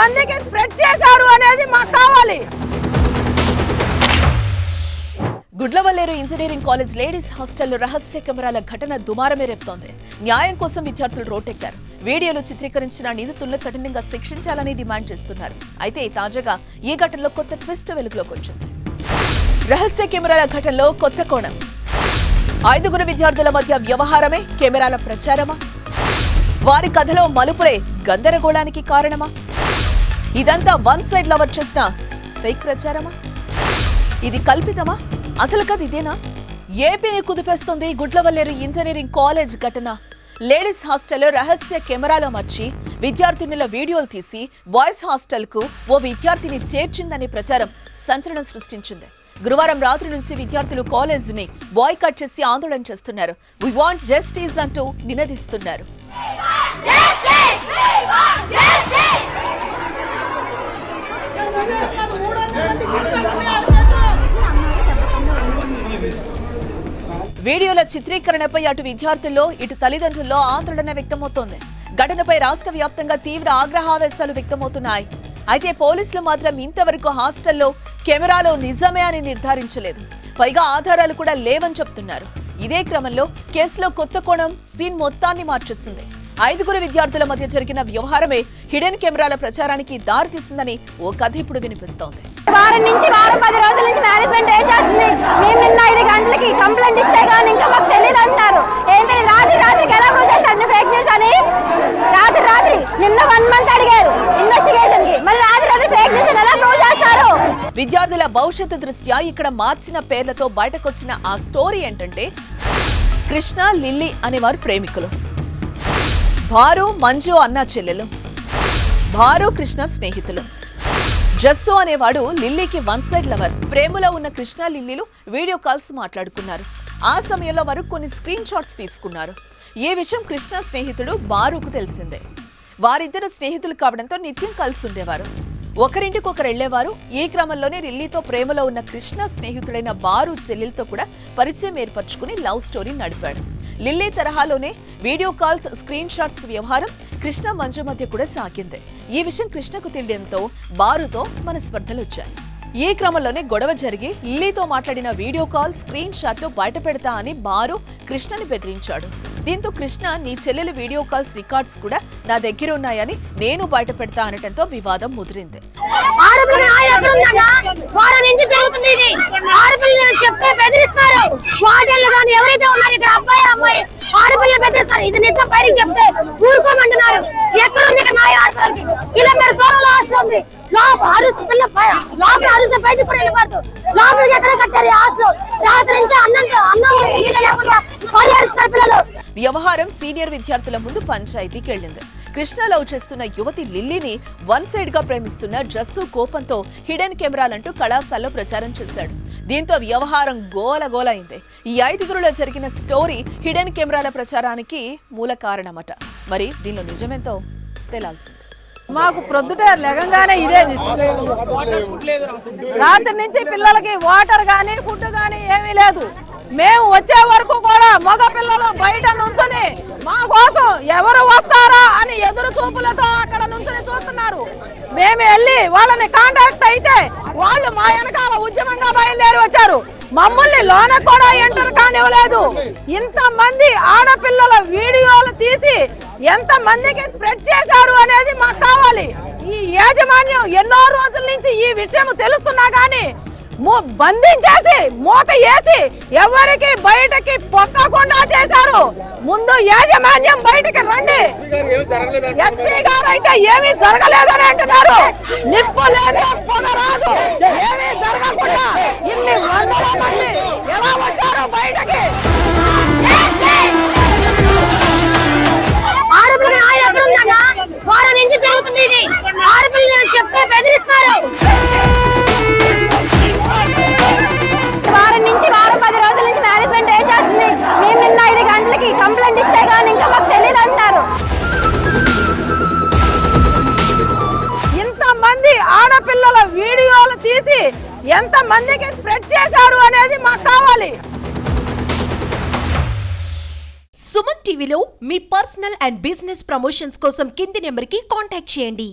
మందికి స్ప్రెడ్ చేశారు అనేది మాకు కావాలి. గుడ్లవల్లేరు ఇంజనీరింగ్ కాలేజ్ లేడీస్ హాస్టల్లో రహస్య కెమెరాల ఘటన దుమారమే రేపుతోంది. న్యాయం కోసం విద్యార్థులు రోడ్డెక్కారు వీడియోలు చిత్రీకరించిన నిందితులను కఠినంగా శిక్షించాలని డిమాండ్ చేస్తున్నారు. అయితే తాజాగా ఈ ఘటనలో కొత్త ట్విస్ట్ వెలుగులోకి వచ్చింది. రహస్య కెమెరాల ఘటనలో కొత్త కోణం. ఐదుగురు విద్యార్థుల మధ్య వ్యవహారమే కెమెరాల ప్రచారమా? వారి కథలో మలుపులే గందరగోళానికి కారణమా? ఇదంతా వన్ సైడ్ లవర్ చేసిన ఫేక్ ప్రచారమా? ఇది కల్పితమా? అసలు కది ఇదేనా? ఏపీని కుదిపేస్తుంది గుడ్లవల్లేరు ఇంజనీరింగ్ కాలేజ్ ఘటన. లేడీస్ హాస్టల్లో రహస్య కెమెరాలో మర్చి విద్యార్థినుల వీడియోలు తీసి బాయ్స్ హాస్టల్కు ఓ విద్యార్థిని చేర్చిందనే ప్రచారం సంచలనం సృష్టించింది. గురువారం రాత్రి నుంచి విద్యార్థులు కాలేజ్ని బాయ్ కట్ చేసి ఆందోళన చేస్తున్నారు. వి వాంట్ జస్టిస్ అంటూ నినదిస్తున్నారు. వీడియోల చిత్రీకరణపై అటు విద్యార్థుల్లో ఇటు తల్లిదండ్రుల్లో ఆందోళన వ్యక్తమవుతోంది. ఘటనపై రాష్ట్ర వ్యాప్తంగా తీవ్ర ఆగ్రహావేశాలు వ్యక్తమవుతున్నాయి. అయితే పోలీసులు మాత్రం ఇంతవరకు హాస్టల్లో కెమెరాలో నిజమే అని నిర్ధారించలేదు. పైగా ఆధారాలు కూడా లేవని చెప్తున్నారు. ఇదే క్రమంలో కేసులో కొత్త కోణం సీన్ మొత్తాన్ని మార్చేస్తుంది ఐదుగురు విద్యార్థుల మధ్య జరిగిన వ్యవహారమే హిడెన్ కెమెరాల ప్రచారానికి దారితీసిందని ఓ కథ ఇప్పుడు వినిపిస్తోంది. వారం నుంచి వారం పది రోజుల నుంచి మేనేజ్మెంట్ ఏం చేస్తుంది? మేము నిన్న ఐదు గంటలకి కంప్లైంట్ ఇస్తే కానీ ఇంకా మాకు తెలియదు అంటున్నారు. ఏం తెలియదు రాత్రి రాత్రికి ఎలా ప్రూవ్ చేస్తారు ఫేక్ న్యూస్ అని? రాత్రి రాత్రి నిన్న వన్ మంత్ అడిగారు ఇన్వెస్టిగేషన్కి. మరి రాత్రి రాత్రి ఫేక్ న్యూస్ ఎలా ప్రూవ్ చేస్తారు? విద్యార్థుల భవిష్యత్తు దృష్ట్యా ఇక్కడ మార్చిన పేర్లతో బయటకొచ్చిన ఆ స్టోరీ ఏంటంటే కృష్ణ లిల్లీ అనేవారు ప్రేమికులు. భారు మంజు అన్న చెల్లెలు. భారు కృష్ణ స్నేహితులు. జస్సు అనేవాడు లిల్లీకి వన్ సైడ్ లవర్. ప్రేమలో ఉన్న కృష్ణ లిల్లీలు వీడియో కాల్స్ మాట్లాడుకున్నారు. ఆ సమయంలో వారు కొన్ని స్క్రీన్ షాట్స్ తీసుకున్నారు. ఈ విషయం కృష్ణ స్నేహితుడు బారుకు తెలిసిందే. వారిద్దరు స్నేహితులు కావడంతో నిత్యం కలిసి ఉండేవారు. ఒకరింటికొకరు వెళ్ళేవారు ఈ క్రమంలోనే లిల్లీతో ప్రేమలో ఉన్న కృష్ణ స్నేహితుడైన బారు చెల్లెలతో కూడా పరిచయం ఏర్పరచుకుని లవ్ స్టోరీ నడిపాడు. లిల్లీ తరహాలోనే వీడియో కాల్స్ స్క్రీన్ షాట్స్ వ్యవహారం కృష్ణ మంజు మధ్య కూడా సాగింది. ఈ విషయం కృష్ణకు తెలియడంతో బారుతో మన స్పర్ధలు వచ్చాయి ఈ క్రమంలోనే గొడవ జరిగి లిల్లీతో మాట్లాడిన వీడియో కాల్ స్క్రీన్ షాట్లు బయట పెడతా అని బారు కృష్ణని బెదిరించాడు. దీంతో కృష్ణ నీ చెల్లెలి వీడియో కాల్స్ రికార్డ్స్ కూడా నా దగ్గర ఉన్నాయని నేను బయట పెడతా అనటంతో వివాదం ముదిరింది. ఆడపిల్ల ఎవరైతే అమ్మాయి ఆడపిల్ల బెదిరిస్తారు. ఇది నిజం బయటికి చెప్తే ఊరుకోమంటున్నారు. ఎక్కడ ఉంది ఇక్కడ నాయ ఆడపిల్లకి కిలోమీటర్ దూరంలో హాస్టల్ ఉంది. లోపల అరుసు పిల్ల లోపల అరుసు బయట కూడా వెళ్ళిపోద్దు లోపలికి ఎక్కడ కట్టారు హాస్టల్. రాత్రి నుంచి అన్నం అన్నం నీళ్ళు లేకుండా పరిహరిస్తారు పిల్లలు. వ్యవహారం సీనియర్ విద్యార్థుల ముందు పంచాయతీకి వెళ్ళింది. కృష్ణ లవ్ చేస్తున్న యువతి లిల్లీని వన్ సైడ్గా ప్రేమిస్తున్న జస్సు కోపంతో హిడెన్ కెమెరాలంటూ కళాశాలలో ప్రచారం చేశాడు. దీంతో వ్యవహారం గోలగోలైంది. ఈ ఐదుగురులో జరిగిన స్టోరీ హిడెన్ కెమెరాల ప్రచారానికి మూల కారణమట. మరి దీనిలో నిజమేంతో తేలాల్సింది. మాకు ప్రొద్దుటే లెగంగానే ఇదే రాత్రి నుంచి పిల్లలకి వాటర్ కానీ ఫుడ్ కానీ ఏమీ లేదు. మేము వచ్చే వరకు కూడా మగ పిల్లలు బయట నుంచుని మా కోసం ఎవరు వస్తారా అని ఎదురు చూపులతో నుంచుని చూస్తున్నారు. మేము వెళ్ళి వాళ్ళని కాంటాక్ట్ అయితే వాళ్ళు మా వెనకాల ఉద్యమంగా బయలుదేరి వచ్చారు. మమ్మల్ని లోన కూడా ఎంటర్ కానివ్వలేదు. ఇంత మంది ఆడపిల్లల వీడియోలు తీసి ఎంత మందికి స్ప్రెడ్ చేశారు అనేది మాకు కావాలి. ఈ యాజమాన్యం ఎన్నో రోజుల నుంచి ఈ విషయం తెలుస్తున్నా కానీ బంధించేసి మూత వేసి ఎవరికి బయటకి పొక్కకుండా చేశారు? ముందు యాజమాన్యం బయటకి రండి. ఎస్పీ గారు అయితే ఏమీ జరగలేదని అంటున్నారు. నిప్పు లేదు ఏమీ జరగకుండా ఇన్ని వందల మంది ఎంత మందికి స్ప్రెడ్ చేశారు అనేది మాకు కావాలి. సుమన్ టీవీలో మీ పర్సనల్ అండ్ బిజినెస్ ప్రమోషన్స్ కోసం కింది నెంబర్కి కాంటాక్ట్ చేయండి.